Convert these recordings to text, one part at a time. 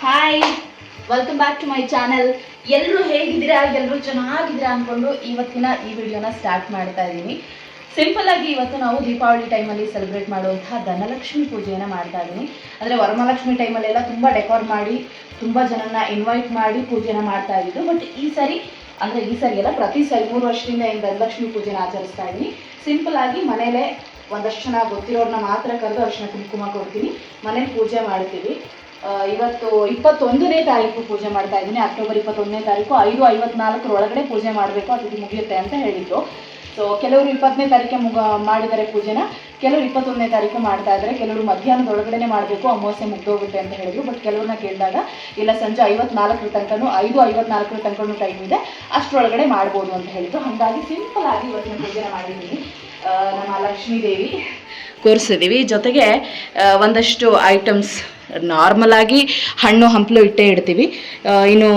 Hi welcome back to my channel ಎಲ್ಲರೂ ಹೇಗಿದ್ದೀರಾ? ಎಲ್ಲರೂ ಚೆನ್ನಾಗಿದ್ದೀರಾ ಅಂದ್ಕೊಂಡು ಇವತ್ತಿನ ಈ ವಿಡಿಯೋನ ಸ್ಟಾರ್ಟ್ ಮಾಡ್ತಾ ಇದ್ದೀನಿ ಸಿಂಪಲ್ ಆಗಿ ಇವತ್ತು ನಾವು ದೀಪಾವಳಿ ಟೈಮಲ್ಲಿ ಸೆಲೆಬ್ರೇಟ್ ಮಾಡುವಂತಹ ಧನಲಕ್ಷ್ಮಿ ಪೂಜೆಯನ್ನು ಮಾಡ್ತಾ ಇದ್ದೀನಿ. ಅಂದರೆ ವರಮಹಾಲಕ್ಷ್ಮಿ ಟೈಮಲ್ಲೆಲ್ಲ ತುಂಬ ಡೆಕೋರ್ ಮಾಡಿ, ತುಂಬ ಜನನ ಇನ್ವೈಟ್ ಮಾಡಿ ಪೂಜೆನ ಮಾಡ್ತಾ ಇದ್ದಿದ್ದು ಬಟ್ ಈ ಸರಿ, ಅಂದರೆ ಈ ಸರಿ ಎಲ್ಲ ಪ್ರತಿ ಸರಿ ಮೂರು ವರ್ಷದಿಂದ ಏನು ಧನಲಕ್ಷ್ಮಿ ಪೂಜೆನ ಆಚರಿಸ್ತಾ ಇದ್ದೀನಿ. ಸಿಂಪಲ್ ಆಗಿ ಮನೇಲೆ ಒಂದಷ್ಟು ಜನ ಗೊತ್ತಿರೋರನ್ನ ಮಾತ್ರ ಕರೆದು ಅರ್ಶಿನ ಕುಂಕುಮ ಕೊಡ್ತೀನಿ. ಮನೇಲಿ ಪೂಜೆ ಮಾಡ್ತೀವಿ. ಇವತ್ತು ಇಪ್ಪತ್ತೊಂದನೇ ತಾರೀಕು ಪೂಜೆ ಮಾಡ್ತಾ ಇದ್ದೀನಿ. ಅಕ್ಟೋಬರ್ ಇಪ್ಪತ್ತೊಂದನೇ ತಾರೀಕು, ಐದು ಐವತ್ನಾಲ್ಕರ ಒಳಗಡೆ ಪೂಜೆ ಮಾಡಬೇಕು, ಅದು ಮುಗಿಯುತ್ತೆ ಅಂತ ಹೇಳಿದ್ರು. ಸೊ ಕೆಲವರು ಇಪ್ಪತ್ತನೇ ತಾರೀಕೆ ಮುಗ ಮಾಡಿದ್ದಾರೆ ಪೂಜೆನ, ಕೆಲವರು ಇಪ್ಪತ್ತೊಂದನೇ ತಾರೀಕು ಮಾಡ್ತಾ ಇದ್ದಾರೆ, ಕೆಲವರು ಮಧ್ಯಾಹ್ನದ ಒಳಗಡೆನೆ ಮಾಡಬೇಕು, ಅಮಾವಾಸ್ಯೆ ಮುಗ್ದೋಗುತ್ತೆ ಅಂತ ಹೇಳಿದ್ರು. ಬಟ್ ಕೆಲವ್ರನ್ನ ಕೇಳಿದಾಗ, ಇಲ್ಲ ಸಂಜೆ ಐವತ್ನಾಲ್ಕರ ತನಕನೂ, ಐದು ಐವತ್ನಾಲ್ಕರ ತನಕನೂ ಟೈಮ್ ಇದೆ, ಅಷ್ಟರೊಳಗಡೆ ಮಾಡ್ಬೋದು ಅಂತ ಹೇಳಿದ್ರು. ಹಾಗಾಗಿ ಸಿಂಪಲ್ ಆಗಿ ಇವತ್ತಿನ ಪೂಜೆನ ಮಾಡಿದ್ದೀನಿ. ನಮ್ಮ ಲಕ್ಷ್ಮೀ ದೇವಿ ಕೂರಿಸಿದ್ದೀವಿ. ಜೊತೆಗೆ ಒಂದಷ್ಟು ಐಟಮ್ಸ್ ನಾರ್ಮಲ್ ಆಗಿ ಹಣ್ಣು ಹಂಪಲು ಇಟ್ಟೇ ಇಡ್ತೀವಿ. ಇನ್ನು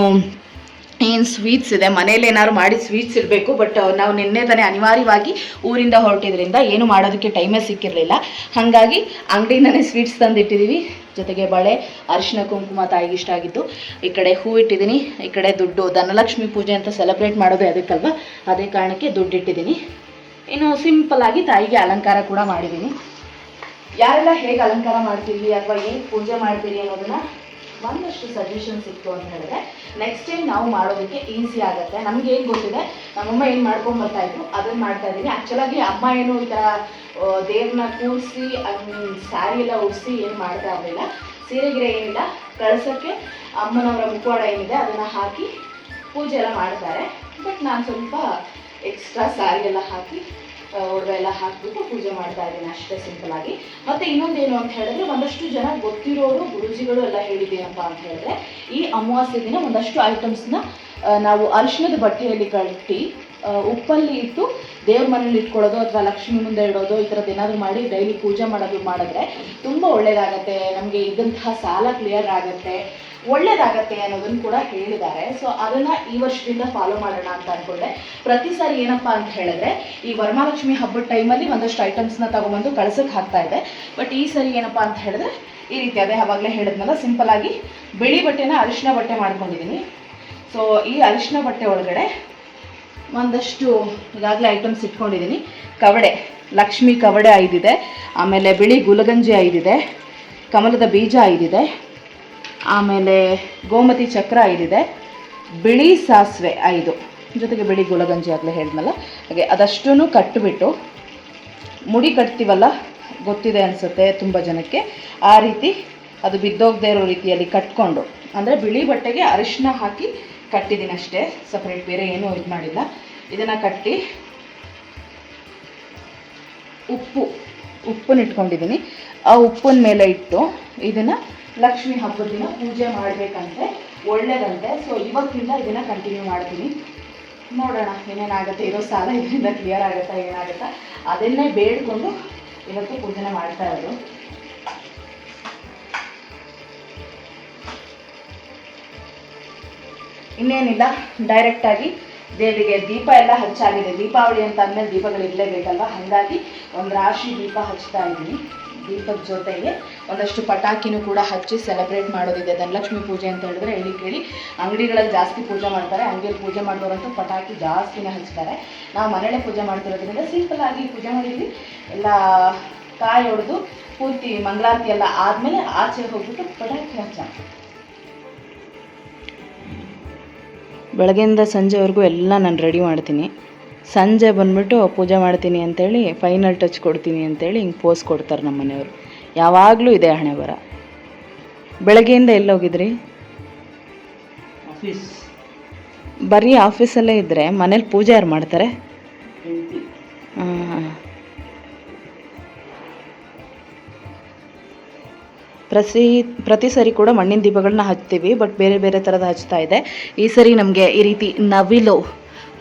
ಏನು ಸ್ವೀಟ್ಸ್ ಇದೆ? ಮನೇಲಿ ಏನಾದ್ರು ಮಾಡಿ ಸ್ವೀಟ್ಸ್ ಇರಬೇಕು ಬಟ್ ನಾವು ನಿನ್ನೆ ತಾನೇ ಅನಿವಾರ್ಯವಾಗಿ ಊರಿಂದ ಹೊರಟಿದ್ರಿಂದ ಏನು ಮಾಡೋದಕ್ಕೆ ಟೈಮೇ ಸಿಕ್ಕಿರಲಿಲ್ಲ. ಹಾಗಾಗಿ ಅಂಗಡಿಯಿಂದನೇ ಸ್ವೀಟ್ಸ್ ತಂದಿಟ್ಟಿದ್ದೀವಿ ಜೊತೆಗೆ ಬಳೆ, ಅರಿಶಿನ ಕುಂಕುಮ ತಾಯಿಗೆ ಇಷ್ಟ ಆಗಿತ್ತು. ಈ ಕಡೆ ಹೂ ಇಟ್ಟಿದ್ದೀನಿ. ಈ ಕಡೆ ದುಡ್ಡು, ಧನಲಕ್ಷ್ಮಿ ಪೂಜೆ ಅಂತ ಸೆಲೆಬ್ರೇಟ್ ಮಾಡೋದು ಅದಕ್ಕಲ್ವ? ಅದೇ ಕಾರಣಕ್ಕೆ ದುಡ್ಡು ಇಟ್ಟಿದ್ದೀನಿ. ಇನ್ನು ಸಿಂಪಲ್ ಆಗಿ ತಾಯಿಗೆ ಅಲಂಕಾರ ಕೂಡ ಮಾಡಿದ್ದೀನಿ. ಯಾರೆಲ್ಲ ಹೇಗೆ ಅಲಂಕಾರ ಮಾಡ್ತೀವಿ ಅಥವಾ ಏನು ಪೂಜೆ ಮಾಡ್ತೀರಿ ಅನ್ನೋದನ್ನ ಒಂದಷ್ಟು ಸಜೆಷನ್ ಸಿಕ್ತು ಅಂತ ಹೇಳಿದ್ರೆ ನೆಕ್ಸ್ಟ್ ಟೈಮ್ ನಾವು ಮಾಡೋದಕ್ಕೆ ಈಸಿ ಆಗುತ್ತೆ. ನಮ್ಗೆ ಏನು ಗೊತ್ತಿದೆ? ನಮ್ಮಮ್ಮ ಏನು ಮಾಡ್ಕೊಂಡು ಬರ್ತಾ ಇದ್ರು ಅದನ್ನ ಮಾಡ್ತಾ ಇದ್ದೀನಿ. ಆ್ಯಕ್ಚುಲಾಗಿ ಅಮ್ಮ ಏನು ಈ ಥರ ದೇವ್ರನ್ನ ಕೂರಿಸಿ ಸ್ಯಾರಿ ಎಲ್ಲ ಉಡಿಸಿ ಏನು ಮಾಡ್ತಾ ಇರಲಿಲ್ಲ. ಸೀರೆ ಗಿರೆ ಏನಿಲ್ಲ. ಕಳ್ಸೋಕ್ಕೆ ಅಮ್ಮನವರ ಮುಖವಾಡ ಏನಿದೆ, ಅದನ್ನು ಹಾಕಿ ಪೂಜೆ ಎಲ್ಲ ಮಾಡ್ತಾರೆ. ಬಟ್ ನಾನು ಸ್ವಲ್ಪ ಎಕ್ಸ್ಟ್ರಾ ಸ್ಯಾರಿ ಎಲ್ಲ ಹಾಕಿ ಒಡವೆ ಎಲ್ಲ ಹಾಕ್ಬಿಟ್ಟು ಪೂಜೆ ಮಾಡ್ತಾ ಇದ್ದೀನಿ, ಅಷ್ಟೇ ಸಿಂಪಲ್ ಆಗಿ. ಮತ್ತೆ ಇನ್ನೊಂದೇನು ಅಂತ ಹೇಳಿದ್ರೆ, ಒಂದಷ್ಟು ಜನ ಗೊತ್ತಿರೋರು, ಗುರುಜಿಗಳು ಎಲ್ಲ ಹೇಳಿದೆ ಅಂತ ಹೇಳಿದ್ರೆ, ಈ ಅಮಾವಾಸ್ಯೆ ದಿನ ಒಂದಷ್ಟು ಐಟಮ್ಸ್ನ ನಾವು ಅರಿಶಿಣದ ಬಟ್ಟೆಯಲ್ಲಿ ಕಟ್ಟಿ ಉಪ್ಪಲ್ಲಿ ಇಟ್ಟು ದೇವ್ರ ಮನೇಲಿ ಇಟ್ಕೊಳ್ಳೋದು ಅಥವಾ ಲಕ್ಷ್ಮಿ ಮುಂದೆ ಇಡೋದು, ಈ ಥರದ್ದು ಏನಾದರೂ ಮಾಡಿ ಡೈಲಿ ಪೂಜೆ ಮಾಡೋದು ಮಾಡಿದ್ರೆ ತುಂಬ ಒಳ್ಳೆಯದಾಗತ್ತೆ ನಮಗೆ ಇದ್ದಂತಹ ಸಾಲ ಕ್ಲಿಯರ್ ಆಗುತ್ತೆ. ಒಳ್ಳೇದಾಗತ್ತೆ ಅನ್ನೋದನ್ನು ಕೂಡ ಹೇಳಿದ್ದಾರೆ. ಸೊ ಅದನ್ನ ಈ ವರ್ಷದಿಂದ ಫಾಲೋ ಮಾಡೋಣ ಅಂತ ಅನ್ಕೊಂಡೆ. ಪ್ರತಿ ಸಾರಿ ಏನಪ್ಪ ಅಂತ ಹೇಳಿದ್ರೆ, ಈ ವರಮಹಾಲಕ್ಷ್ಮಿ ಹಬ್ಬದ ಟೈಮಲ್ಲಿ ಒಂದಷ್ಟು ಐಟಮ್ಸ್ನ ತಗೊಂಡ್ಬಂದು ಕಳ್ಸಕ್ಕೆ ಹಾಕ್ತಾ ಇದೆ. ಬಟ್ ಈ ಸರಿ ಏನಪ್ಪ ಅಂತ ಹೇಳಿದ್ರೆ, ಈ ರೀತಿ ಅದೇ ಅವಾಗಲೇ ಹೇಳಿದ್ನಲ್ಲ ಸಿಂಪಲ್ ಆಗಿ ಬಿಳಿ ಬಟ್ಟೆನ ಅರಿಶಿನ ಬಟ್ಟೆ ಮಾಡ್ಕೊಂಡಿದ್ದೀನಿ ಸೊ ಈ ಅರಿಶಿನ ಬಟ್ಟೆ ಒಳಗಡೆ ಒಂದಷ್ಟು ಈಗಾಗಲೇ ಐಟಮ್ಸ್ ಇಟ್ಕೊಂಡಿದ್ದೀನಿ ಕವಡೆ, ಲಕ್ಷ್ಮಿ ಕವಡೆ ಐದಿದೆ. ಆಮೇಲೆ ಬಿಳಿ ಗುಲಗಂಜಿ ಐದಿದೆ. ಕಮಲದ ಬೀಜ ಐದಿದೆ. ಆಮೇಲೆ ಗೋಮತಿ ಚಕ್ರ ಐದಿದೆ. ಬಿಳಿ ಸಾಸಿವೆ ಐದು. ಜೊತೆಗೆ ಬಿಳಿ ಗುಲಗಂಜಿ ಆಗಲೇ ಹೇಳಿದ್ನಲ್ಲ? ಹಾಗೆ ಅದಷ್ಟೂ ಕಟ್ಟಿಬಿಟ್ಟು ಮುಡಿ ಕಟ್ತೀವಲ್ಲ? ಗೊತ್ತಿದೆ ಅನಿಸುತ್ತೆ ತುಂಬ ಜನಕ್ಕೆ. ಆ ರೀತಿ ಅದು ಬಿದ್ದೋಗದೇ ಇರೋ ರೀತಿಯಲ್ಲಿ ಕಟ್ಕೊಂಡು, ಅಂದರೆ ಬಿಳಿ ಬಟ್ಟೆಗೆ ಅರಿಶಿನ ಹಾಕಿ ಕಟ್ಟಿದ್ದೀನಿ ಅಷ್ಟೇ ಸಪ್ರೇಟ್ ಬೇರೆ ಏನೂ ಇದು ಮಾಡಿಲ್ಲ. ಇದನ್ನು ಕಟ್ಟಿ ಉಪ್ಪು ಉಪ್ಪನ್ನು ಇಟ್ಕೊಂಡಿದ್ದೀನಿ ಆ ಉಪ್ಪಿನ ಮೇಲೆ ಇಟ್ಟು ಇದನ್ನು ಲಕ್ಷ್ಮಿ ಹಬ್ಬದ ದಿನ ಪೂಜೆ ಮಾಡಬೇಕಂತೆ ಒಳ್ಳೇದಂತೆ. ಸೊ ಇವತ್ತಿಂದ ಇದನ್ನು ಕಂಟಿನ್ಯೂ ಮಾಡ್ತೀನಿ. ನೋಡೋಣ ಏನೇನಾಗುತ್ತೆ, ಇರೋ ಸಾಲ ಇದರಿಂದ ಕ್ಲಿಯರ್ ಆಗುತ್ತಾ, ಏನಾಗುತ್ತಾ? ಅದನ್ನೇ ಬೇಡ್ಕೊಂಡು ಇವತ್ತು ಪೂಜೆನ ಮಾಡ್ತಾ ಇರೋದು. ಇನ್ನೇನಿಲ್ಲ ಡೈರೆಕ್ಟಾಗಿ ದೇವಿಗೆ ದೀಪ ಎಲ್ಲ ಹಚ್ಚಾಗಿದೆ. ದೀಪಾವಳಿ ಅಂತ ಅಂದಮೇಲೆ ದೀಪಗಳು ಇರಲೇಬೇಕಲ್ವ? ಹಾಗಾಗಿ ಒಂದು ರಾಶಿ ದೀಪ ಹಚ್ತಾ ಇದ್ದೀನಿ. ದೀಪದ ಜೊತೆಗೆ ಒಂದಷ್ಟು ಪಟಾಕಿನೂ ಕೂಡ ಹಚ್ಚಿ ಸೆಲೆಬ್ರೇಟ್ ಮಾಡೋದಿದೆ. ಧನಲಕ್ಷ್ಮಿ ಪೂಜೆ ಅಂತ ಹೇಳಿದ್ರೆ ಹೇಳಿ ಕೇಳಿ. ಅಂಗಡಿಗಳಲ್ಲಿ ಜಾಸ್ತಿ ಪೂಜೆ ಮಾಡ್ತಾರೆ. ಅಂಗಡಿಯಲ್ಲಿ ಪೂಜೆ ಮಾಡೋರಂತೂ ಪಟಾಕಿ ಜಾಸ್ತಿನೇ ಹಚ್ತಾರೆ. ನಾವು ಮನೇಲೆ ಪೂಜೆ ಮಾಡ್ತಿರೋದ್ರಿಂದ ಸಿಂಪಲ್ ಆಗಿ ಪೂಜೆ ಮಾಡಿದ್ವಿ. ಎಲ್ಲ ಕಾಯಿ ಹೊಡೆದು ಪೂರ್ತಿ ಮಂಗಳಾರತಿ ಎಲ್ಲ ಆದಮೇಲೆ ಆಚೆ ಹೋಗ್ಬಿಟ್ಟು ಪಟಾಕಿ ಹಚ್ಚ. ಬೆಳಗ್ಗೆಯಿಂದ ಸಂಜೆವರೆಗೂ ಎಲ್ಲ ನಾನು ರೆಡಿ ಮಾಡ್ತೀನಿ. ಸಂಜೆ ಬಂದ್ಬಿಟ್ಟು ಪೂಜೆ ಮಾಡ್ತೀನಿ ಅಂತೇಳಿ ಫೈನಲ್ ಟಚ್ ಕೊಡ್ತೀನಿ ಅಂತೇಳಿ ಹಿಂಗೆ ಪೋಸ್ ಕೊಡ್ತಾರೆ ನಮ್ಮ ಮನೆಯವರು ಯಾವಾಗಲೂ ಇದೆ ಹಣೆ ಬರ ಬೆಳಗ್ಗೆಯಿಂದ ಎಲ್ಲೋಗಿದ್ರಿ? ಆಫೀಸ್. ಬರೀ ಆಫೀಸಲ್ಲೇ ಇದ್ದರೆ ಮನೇಲಿ ಪೂಜೆ ಯಾರು ಮಾಡ್ತಾರೆ? ಪ್ರತಿ ಪ್ರತಿ ಸರಿ ಕೂಡ ಮಣ್ಣಿನ ದೀಪಗಳನ್ನ ಹಚ್ತೀವಿ ಬಟ್ ಬೇರೆ ಬೇರೆ ಥರದ ಹಚ್ತಾ ಇದೆ. ಈ ಸರಿ ನಮಗೆ ಈ ರೀತಿ ನವಿಲು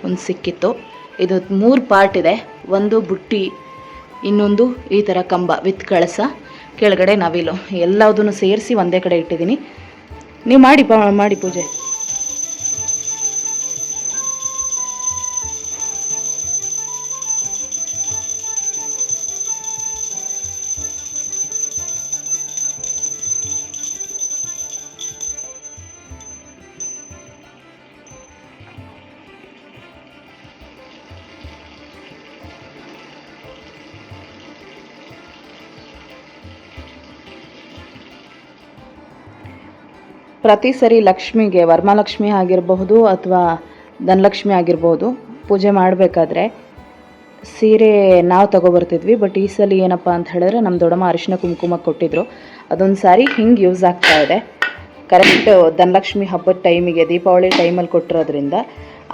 ಒಂದು ಸಿಕ್ಕಿತ್ತು. ಇದು ಮೂರು ಪಾರ್ಟ್ ಇದೆ. ಒಂದು ಬುಟ್ಟಿ ಇನ್ನೊಂದು ಈ ಥರ ಕಂಬ ವಿತ್ ಕಳಸ. ಕೆಳಗಡೆ ನವಿಲು ಎಲ್ಲದನ್ನು ಸೇರಿಸಿ ಒಂದೇ ಕಡೆ ಇಟ್ಟಿದ್ದೀನಿ. ನೀವು ಮಾಡಿ ಮಾಡಿ ಪೂಜೆ. ಪ್ರತಿ ಸರಿ ಲಕ್ಷ್ಮಿಗೆ, ವರ್ಮಾಲಕ್ಷ್ಮಿ ಆಗಿರಬಹುದು ಅಥವಾ ಧನಲಕ್ಷ್ಮಿ ಆಗಿರ್ಬೋದು, ಪೂಜೆ ಮಾಡಬೇಕಾದ್ರೆ ಸೀರೆ ನಾವು ತಗೊಬರ್ತಿದ್ವಿ, ಬಟ್ ಈ ಸಲ ಏನಪ್ಪ ಅಂತ ಹೇಳಿದ್ರೆ ನಮ್ಮ ದೊಡ್ಡಮ್ಮ ಅರಿಶಿನ ಕುಂಕುಮ ಕೊಟ್ಟಿದ್ರು. ಅದೊಂದು ಸಾರಿ ಹಿಂಗೆ ಯೂಸ್ ಆಗ್ತಾ ಇದೆ. ಕರೆಕ್ಟ್ ಧನಲಕ್ಷ್ಮಿ ಹಬ್ಬದ ಟೈಮಿಗೆ ದೀಪಾವಳಿ ಟೈಮಲ್ಲಿ ಕೊಟ್ಟಿರೋದ್ರಿಂದ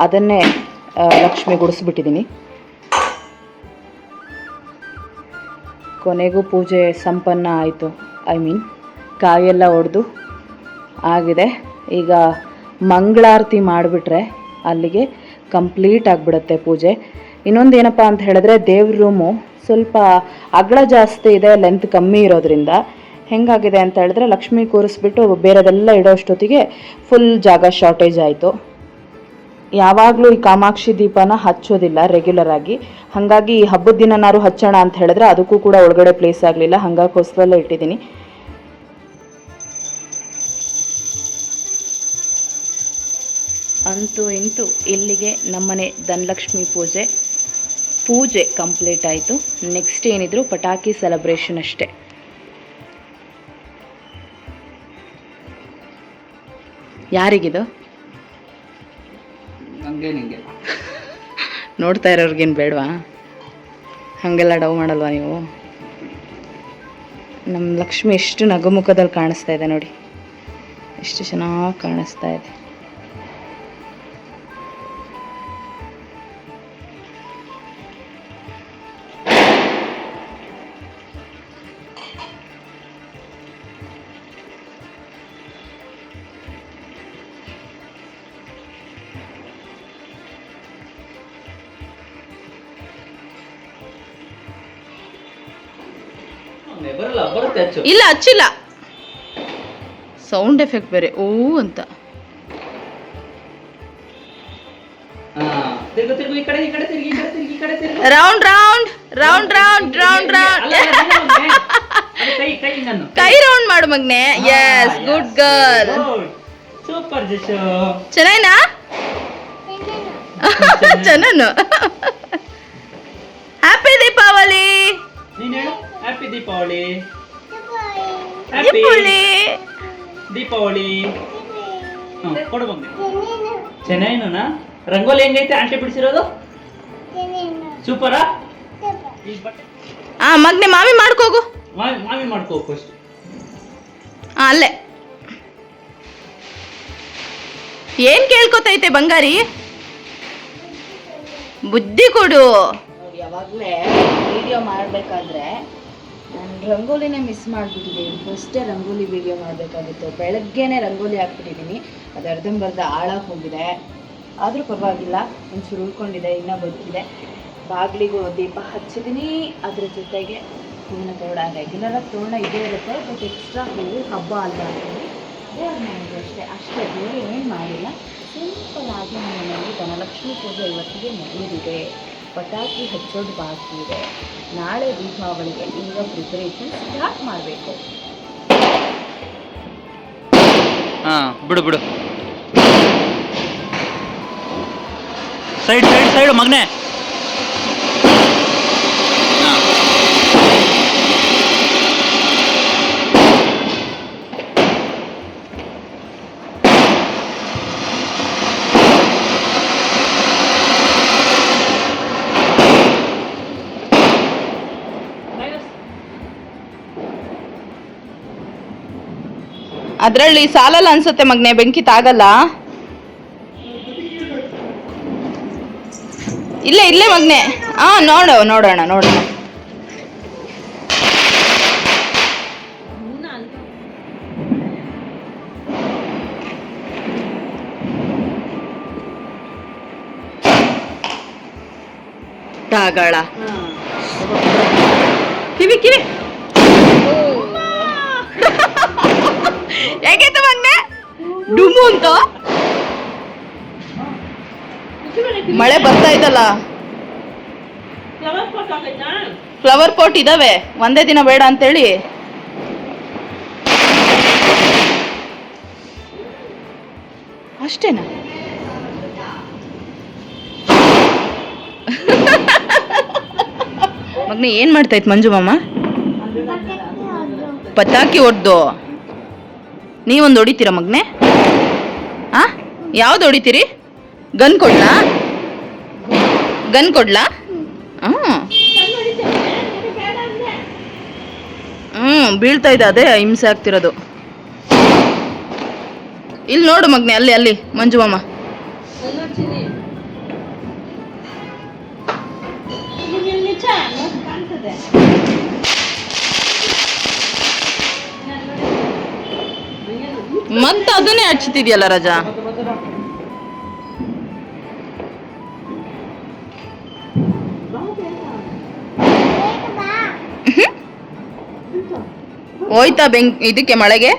ಅದನ್ನೇ ಲಕ್ಷ್ಮಿ ಗುಡಿಸ್ಬಿಟ್ಟಿದ್ದೀನಿ ಕೊನೆಗೂ ಪೂಜೆ ಸಂಪನ್ನ ಆಯಿತು. ಐ ಮೀನ್ ಕಾಯೆಲ್ಲ ಒಡೆದು ಆಗಿದೆ. ಈಗ ಮಂಗಳಾರತಿ ಮಾಡಿಬಿಟ್ರೆ ಅಲ್ಲಿಗೆ ಕಂಪ್ಲೀಟ್ ಆಗಿಬಿಡುತ್ತೆ ಪೂಜೆ. ಇನ್ನೊಂದು ಏನಪ್ಪ ಅಂತ ಹೇಳಿದ್ರೆ ದೇವ್ರ ರೂಮು ಸ್ವಲ್ಪ ಅಗಲ ಜಾಸ್ತಿ ಇದೆ ಲೆಂತ್ ಕಮ್ಮಿ ಇರೋದ್ರಿಂದ. ಹೆಂಗಾಗಿದೆ ಅಂತ ಹೇಳಿದ್ರೆ ಲಕ್ಷ್ಮಿ ಕೂರಿಸ್ಬಿಟ್ಟು ಬೇರೆದೆಲ್ಲ ಇಡೋಷ್ಟೊತ್ತಿಗೆ ಫುಲ್ ಜಾಗ ಶಾರ್ಟೇಜ್ ಆಯಿತು. ಯಾವಾಗಲೂ ಈ ಕಾಮಾಕ್ಷಿ ದೀಪನ ಹಚ್ಚೋದಿಲ್ಲ ರೆಗ್ಯುಲರ್ ಆಗಿ. ಹಾಗಾಗಿ ಈ ಹಬ್ಬದ ದಿನನಾರು ಹಚ್ಚೋಣ ಅಂತ ಹೇಳಿದ್ರೆ ಅದಕ್ಕೂ ಕೂಡ ಒಳಗಡೆ ಪ್ಲೇಸ್ ಆಗಲಿಲ್ಲ. ಹಂಗಾಗಿ ಹೊಸದಲ್ಲೇ ಇಟ್ಟಿದ್ದೀನಿ. ಅಂತೂ ಇಂತೂ ಇಲ್ಲಿಗೆ ನಮ್ಮನೆ ಧನಲಕ್ಷ್ಮಿ ಪೂಜೆ. ಪೂಜೆ ಕಂಪ್ಲೀಟ್ ಆಯಿತು. ನೆಕ್ಸ್ಟ್ ಏನಿದ್ರು ಪಟಾಕಿ ಸೆಲೆಬ್ರೇಷನ್ ಅಷ್ಟೇ. ಯಾರಿಗಿದು? ನೋಡ್ತಾ ಇರೋರ್ಗೇನು ಬೇಡವಾ? ಹಾಗೆಲ್ಲ ಡವ್ ಮಾಡಲ್ವಾ ನೀವು? ನಮ್ಮ ಲಕ್ಷ್ಮಿ ಎಷ್ಟು ನಗುಮುಖದಲ್ಲಿ ಕಾಣಿಸ್ತಾ ಇದೆ ನೋಡಿ. ಎಷ್ಟು ಚೆನ್ನಾಗಿ ಕಾಣಿಸ್ತಾ ಇದೆ. ಇಲ್ಲ ಹಚ್ಚಿಲ್ಲ ಸೌಂಡ್ ಎಫೆಕ್ಟ್ ಬೇರೆ. ಓ ಅಂತ. Round round round round round round ಕೈ ರೌಂಡ್ ಮಾಡು ಮಗ್ನೆ. Yes good girl super Jashu ಚೆನ್ನಾಗಿನಾ? ಚೆನ್ನಾನು ಹ್ಯಾಪಿ ದೀಪಾವಳಿ ನೀನು ಹೇಳು. ಹ್ಯಾಪಿ ದೀಪಾವಳಿ ಹ್ಯಾಪಿ ದೀಪಾವಳಿ ದೀಪಾವಳಿ ಹ್ಮ್ ಕೊಡು ಬಂದೆ. ಚೆನ್ನೈನಾ. ರಂಗೋಲಿ ಹೆಂಗೈತೆ? ಆಂಟಿ ಬಿಡಿಸಿರೋದು? ಸೂಪರಾ? ಆ ಮಗ್ನೆ ಮಾಮಿ ಮಾಡ್ಕೋಗು. ಮಾವಿ ಮಾವಿ ಮಾಡ್ಕೋ ಫಸ್ಟ್ ಅಲ್ಲೇ. ಏನ್ ಕೇಳ್ಕೊತೈತೆ ಬಂಗಾರಿ? ಬುದ್ಧಿ ಕೊಡು. ಯಾವಾಗಲೇ ವಿಡಿಯೋ ಮಾಡಬೇಕಾದ್ರೆ ನಾನು ರಂಗೋಲಿನೇ ಮಿಸ್ ಮಾಡಿಬಿಟ್ಟಿದ್ದೀನಿ. ಫಸ್ಟೇ ರಂಗೋಲಿ ವಿಡಿಯೋ ಮಾಡಬೇಕಾಗಿತ್ತು. ಬೆಳಗ್ಗೆನೇ ರಂಗೋಲಿ ಹಾಕ್ಬಿಟ್ಟಿದ್ದೀನಿ. ಅದು ಅರ್ಧಂಬರ್ಧ ಹಾಳಾಗಿ ಹೋಗಿದೆ. ಆದರೂ ಪರವಾಗಿಲ್ಲ, ಒಂಚೂರು ಉಳ್ಕೊಂಡಿದೆ, ಇನ್ನೂ ಬದುಕಿದೆ ಬಾಗಿಲಿಗೂ ದೀಪ ಹಚ್ಚಿದ್ದೀನಿ. ಅದ್ರ ಜೊತೆಗೆ ಹೂವಿನ ತೋರಣ ರೆಗ್ಯುಲರಾಗಿ ತೋರಣ ಇದೇ ಇರುತ್ತೆ. ಬಟ್ ಎಕ್ಸ್ಟ್ರಾ ಹೂವು ಹಬ್ಬ ಅಲ್ಲ ಅಂತೇಳಿ ದೇವ್ರ ಮನೆಗೆ ಅಷ್ಟೇ. ಅಷ್ಟೇ, ಬೇರೆ ಏನು ಮಾಡಿಲ್ಲ. ಸಿಂಪಲ್ ಆಗಿ ನಮ್ಮ ಮನೆಯಲ್ಲಿ ಧನಲಕ್ಷ್ಮಿ ಪೂಜೆ ಇವತ್ತಿಗೆ ಮುಗಿದಿದೆ ಪಟಾಕಿ ಹಚ್ಚೋದು ಬಾಕಿ ಇದೆ. ನಾಳೆ ದೀಪಾವಳಿಗೆ ಈಗ ಪ್ರಿಪರೇಷನ್ ಸ್ಟಾರ್ಟ್ ಮಾಡಬೇಕು. ಹಾ, ಬಿಡು ಬಿಡು. ಸೈಡ್ ಸೈಡ್ ಸೈಡ್ ಮಗನೆ. ಅದರಲ್ಲಿ ಸಾಲಲ್ಲ ಅನ್ಸುತ್ತೆ ಮಗ್ನೆ, ಬೆಂಕಿ ತಾಗಲ್ಲ? ಇಲ್ಲೇ ಇಲ್ಲೇ ಮಗ್ನೆ. ಹಾ ನೋಡು, ನೋಡೋಣ ನೋಡೋಣ. ತಾಗಳ. ಕಿವಿ ಕಿವಿ ಹೇಗಿತ್ತು ಮಗ್ನೆ ಡುಮು ಅಂತ? ಮಳೆ ಬರ್ತಾ ಇದ್ದಲ್ಲ ಫ್ಲವರ್ ಪಾಟ್ ಇದಾವೆ. ಒಂದೇ ದಿನ ಬೇಡ ಅಂತೇಳಿ. ಅಷ್ಟೇನಾ? ಮಗ್ನೆ ಏನ್ ಮಾಡ್ತಾ ಇತ್ತು ಮಂಜು ಮಾಮ? ಪತಾಕಿ ಹೊಡ್ದು. ನೀವೊಂದು ಹೊಡಿತೀರಾ ಮಗ್ನೆ? ಯಾವ್ದು ಹೊಡಿತೀರಿ? ಗನ್ ಕೊಡ್ಲಾ? ಗನ್ ಕೊಡ್ಲಾ? ಹ್ಞೂ ಹ್ಞೂ ಬೀಳ್ತಾ ಇದೆ ಅದೇ ಹಿಂಸೆ ಆಗ್ತಿರೋದು. ಇಲ್ಲಿ ನೋಡು ಮಗ್ನೆ, ಅಲ್ಲಿ ಅಲ್ಲಿ, ಮಂಜು ಮಾಮ. ಮತ್ತೆ ಅದನ್ನೇ ಹಚ್ತಿದ್ಯಲ್ಲ ರಜಾ? ಹೋಯ್ತಾ ಬೆಂಕ್ ಇದಕ್ಕೆ ಮಳೆಗೆ?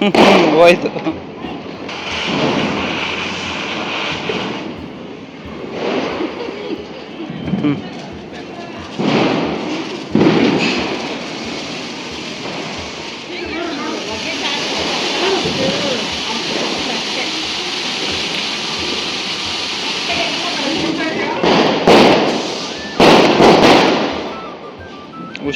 ಹೋಯ್ತು.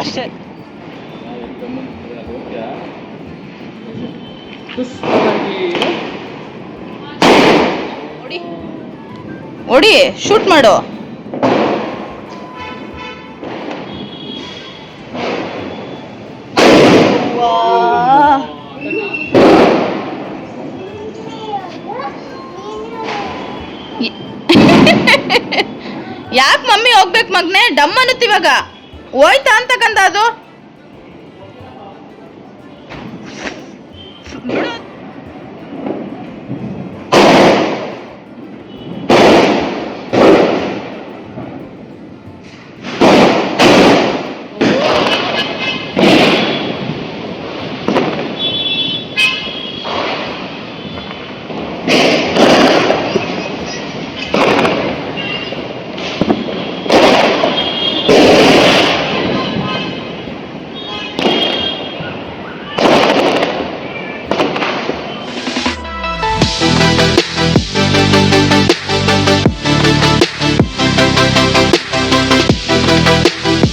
ಅಷ್ಟೇ ಹೊಡಿ ಓಡಿ. ಶೂಟ್ ಮಾಡು. ಯಾಕೆ ಮಮ್ಮಿ ಹೋಗ್ಬೇಕು ಮಗನೇ? ಡಮ್ ಅನ್ನತ್ತಿವಾಗ ಹೋಯ್ತಾ ಅಂತಕ್ಕಂಥದ್ದು ಅದು?